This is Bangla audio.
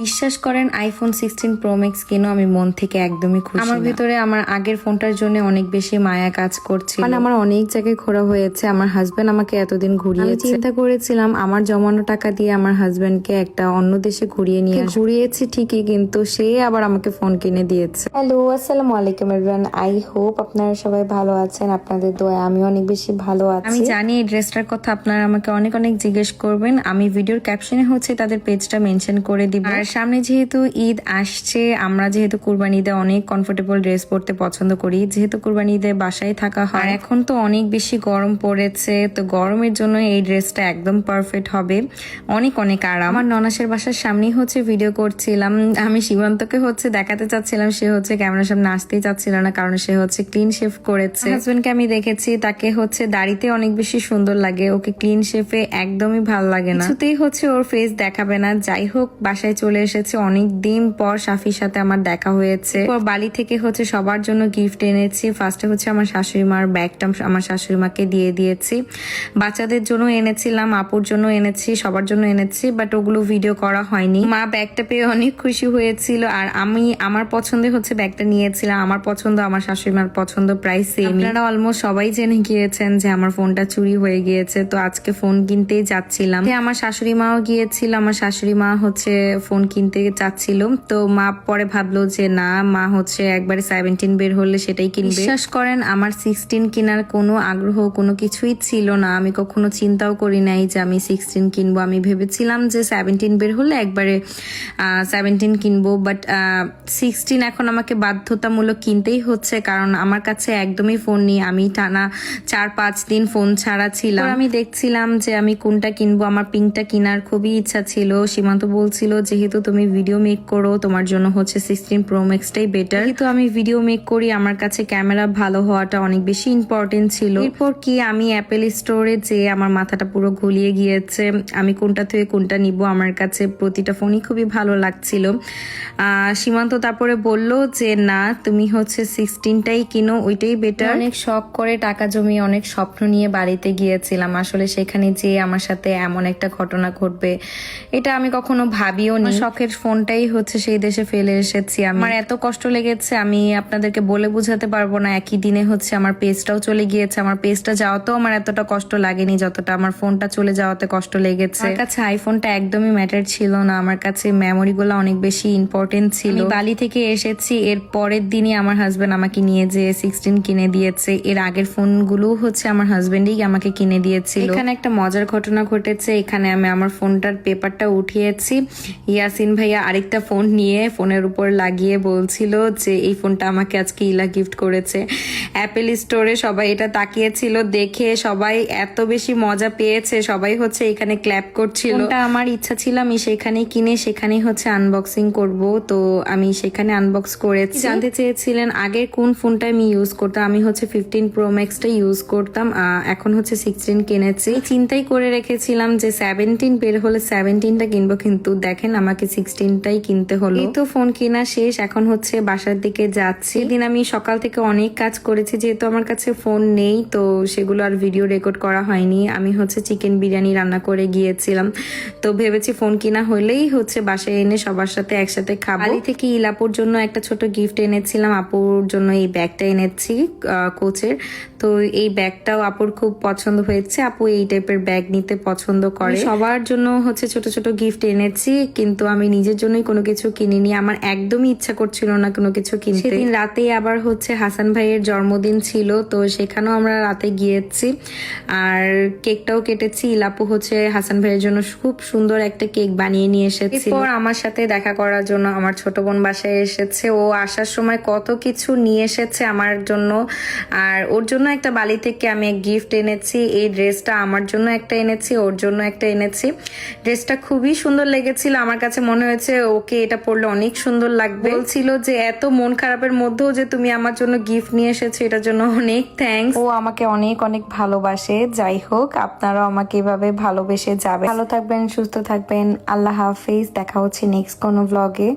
বিশ্বাস করেন আইফোন সিক্সটিন প্রো ম্যাক্স কেন আমি মন থেকে একদমই খুশি আমার ভিতরে আমার আগের ফোনটার জন্য অনেক বেশি মায়া কাজ করছে মানে আমার অনেক জায়গায় ঘোরা হয়েছে আমার হাজবেন্ড আমাকে এতদিন ঘুরিয়ে চিন্তা করেছিলাম আমার জমানো টাকা দিয়ে আমার হাজবেন্ডকে একটা অন্য দেশে ঘুরিয়ে নিয়ে ঘুরিয়েছি ঠিকই কিন্তু সে আবার আমাকে ফোন কিনে দিয়েছে। হ্যালো আসসালামু আলাইকুম এভরিওয়ান আই হোপ আপনারা সবাই ভালো আছেন আপনাদের দোয়া আমি অনেক বেশি ভালো আছি। আমি জানি এই ড্রেসটার কথা আপনারা আমাকে অনেক অনেক জিজ্ঞেস করবেন আমি ভিডিওর ক্যাপশনে হচ্ছে তাদের পেজটা মেনশন করে দিব। সামনে যেহেতু ঈদ আসছে, আমরা যেহেতু কুরবানি ঈদে অনেক কমফোর্টেবল ড্রেস পরতে পছন্দ করি, যেহেতু কুরবানি ঈদে বাসায় থাকা হয়। এখন তো অনেক বেশি গরম পড়েছে, তো গরমের জন্য এই ড্রেসটা একদম পারফেক্ট হবে। অনেক অনেক আরাম। আমার ননাসের বাসার সামনেই হচ্ছে ভিডিও করছিলাম। আমি সীমান্তকে হচ্ছে দেখাতে চাচ্ছিলাম, সে হচ্ছে ক্যামেরার সামনে আসতেই চাচ্ছিল না, কারণ সে হচ্ছে ক্লিন শেভ করেছে। হাজবেন্ডকে আমি দেখেছি, তাকে হচ্ছে দাড়িতে অনেক বেশি সুন্দর লাগে, ওকে ক্লিন শেফে একদমই ভালো লাগে না। কিছুতেই হচ্ছে ওর ফেস দেখাবে না। যাই হোক, বাসায় চলে এসেছে। অনেক দিন পর সাফির সাথে আমার দেখা হয়েছে। বালি থেকে হচ্ছে সবার জন্য গিফট এনেছি। ফার্স্টে হচ্ছে আমার শাশুড়ি মার ব্যাগটা আমার শাশুড়ি মাকে দিয়ে দিয়েছি। বাচ্চাদের জন্য এনেছিলাম, আপুর জন্য এনেছি, সবার জন্য এনেছি বাট ওগুলো ভিডিও করা হয়নি। মা ব্যাগটা পেয়ে অনেক খুশি হয়েছিল। আর আমি, আমার পছন্দে হচ্ছে ব্যাগটা নিয়েছিলাম। আমার পছন্দ, আমার শাশুড়ি মার পছন্দ প্রায় সেম আপনারা অলমোস্ট সবাই জেনে গিয়েছেন যে আমার ফোনটা চুরি হয়ে গিয়েছে। তো আজকে ফোন কিনতেই যাচ্ছিলাম। আমার শাশুড়ি মাও গিয়েছিল। আমার শাশুড়ি মা হচ্ছে ফোন কিনতে চাচ্ছিল তো মা পরে ভাবলো যে না মা হচ্ছে একবারে সেভেন্টিন বের হলে সেটাই কিনবে। বিশ্বাস করেন আমার সিক্সটিন কেনার কোনো আগ্রহ কোনো কিছুই ছিল না। আমি কখনো চিন্তাও করি নাই যে আমি সিক্সটিন কিনবো। আমি ভেবেছিলাম যে সেভেন্টিন বের হলে একবারে সেভেন্টিন কিনবো। বাট সিক্সটিন এখন আমাকে বাধ্যতামূলক কিনতেই হচ্ছে কারণ আমার কাছে একদমই ফোন নেই। আমি টানা চার পাঁচ দিন ফোন ছাড়া ছিলাম। আমি দেখছিলাম যে আমি কোনটা কিনবো। আমার পিঙ্কটা কেনার খুবই ইচ্ছা ছিল। সীমান্ত বলছিল যেহেতু তুমি ভিডিও মেক করো তোমার জন্য হচ্ছে সিক্সটিন প্রো ম্যাক্সটাই বেটার যেহেতু আমি ভিডিও মেক করি আমার কাছে ক্যামেরা ভালো হওয়াটা অনেক বেশি ইম্পর্টেন্ট ছিল। এরপর কি আমি অ্যাপেল স্টোরে যে আমার মাথাটা পুরো ঘুলিয়ে গিয়েছে আমি কোনটা থেকে কোনটা নিব আমার কাছে প্রতিটা ফোনই খুবই ভালো লাগছিল। সীমান্ত তারপরে বলল যে না তুমি হচ্ছে সিক্সটিনটাই কিনো ওইটাই বেটার অনেক শখ করে টাকা জমিয়ে অনেক স্বপ্ন নিয়ে বাড়িতে গিয়েছিলাম। আসলে সেখানে যে আমার সাথে এমন একটা ঘটনা ঘটবে এটা আমি কখনো ভাবিও নি। শখের ফোনটাই হচ্ছে সেই দেশে ফেলে এসেছি আমার এত কষ্ট লেগেছে আমি আপনাদেরকে বলে বোঝাতে পারব না একই দিনে হচ্ছে আমার পেজটাও চলে গিয়েছে আমার পেজটা যাওয়াতেও আমার এতটা কষ্ট লাগেনি যতটা আমার ফোনটা চলে যাওয়াতে কষ্ট লেগেছে। আমার কাছে আইফোনটা একদমই ম্যাটার ছিল না আমার কাছে মেমোরি গুলো অনেক বেশি ইম্পর্টেন্ট ছিল। বালি থেকে এসেছি এর পরের দিনই আমার হাজবেন্ড আমাকে নিয়ে যে সিক্সটিন কিনে দিয়েছে এর আগের ফোনগুলো হচ্ছে আমার হাজবেন্ডই আমাকে কিনে দিয়েছিল। এখানে একটা মজার ঘটনা ঘটেছে এখানে আমি আমার ফোনটার পেপারটা উঠিয়েছি ইয়াসিন ভাইয়া আরেকটা ফোন নিয়ে ফোনের উপর লাগিয়ে বলছিল যে এই ফোনটা আমাকে আজকে ইলা গিফট করেছে। অ্যাপেল স্টোরে সবাই এটা তাকিয়েছিল দেখে সবাই এত বেশি মজা পেয়েছে। সবাই হচ্ছে এখানে ক্ল্যাপ করছিল। আমার ইচ্ছা ছিল আমি সেখানে কিনে সেখানেই হচ্ছে আনবক্সিং করব। তো আমি সেখানে আনবক্স করেছি। জানতে চেয়েছিলেন? আগে কোন ফোনটা আমি ইউজ করতাম? আমি হচ্ছে ফিফটিন প্রো ম্যাক্সটা ইউজ করতাম এখন হচ্ছে সিক্সটিন কিনেছি। চিন্তাই করে রেখেছিলাম যে সেভেন্টিন বের হলে সেভেন্টিনটা কিনবো। কিন্তু দেখেন আমাকে সিক্সটিনটাই কিনতে হলো এই তো ফোন কেনা শেষ এখন হচ্ছে বাসার দিকে যাচ্ছি দিন আমি সকাল থেকে অনেক কাজ করেছি যেহেতু আমার কাছে ফোন নেই তো সেগুলো আর ভিডিও রেকর্ড করা হয়নি আমি হচ্ছে চিকেন বিরিয়ানি রান্না করে গিয়েছিলাম তো ভেবেছি ফোন কিনা হলেই হচ্ছে বাসায় এনে সবার সাথে একসাথে খাব বাড়ি থেকে ইলাপুর জন্য একটা ছোট গিফট এনেছিলাম আপুর জন্য এই ব্যাগটা এনেছি কোচের তো এই ব্যাগটাও আপুর খুব পছন্দ হয়েছে। আপু এই টাইপের ব্যাগ নিতে পছন্দ করে। সবার জন্য হচ্ছে ছোট ছোট গিফট এনেছি কিন্তু আমি নিজের জন্যই কোনো কিছু কিনিনি। আমার একদমই ইচ্ছা করছিল না কোনো কিছু কিনতে। সেদিন রাতে আবার হচ্ছে হাসান ভাইয়ের জন্মদিন ছিল তো সেখানেও আমরা রাতে গিয়েছি। আর কেকটাও কেটেছি। ইলাপু হচ্ছে হাসান ভাইয়ের জন্য খুব সুন্দর একটা কেক বানিয়ে নিয়ে এসেছে এরপর আমার সাথে দেখা করার জন্য আমার ছোট বোন বাসায় এসেছে। ও আসার সময় কত কিছু নিয়ে এসেছে আমার জন্য। আর ওর জন্য একটা বালি থেকে আমি গিফট এনেছি। এই ড্রেসটা আমার জন্য একটা এনেছি, ওর জন্য একটা এনেছি। ড্রেসটা খুবই সুন্দর লেগেছিল। আমার কাছে মনে হয়েছে, ওকে, এটা পরলে অনেক সুন্দর লাগবে। বলছিল যে, এত মন খারাপের মধ্যেও যে তুমি আমার জন্য গিফট নিয়ে এসেছ, এটার জন্য অনেক থ্যাঙ্কস ও আমাকে অনেক অনেক ভালোবাসে। যাই হোক, আপনারাও আমাকে এভাবে ভালোবেসে যাবে ভালো থাকবেন, সুস্থ থাকবেন। আল্লাহ হাফিজ। দেখা হচ্ছে নেক্সট কোনো ব্লগে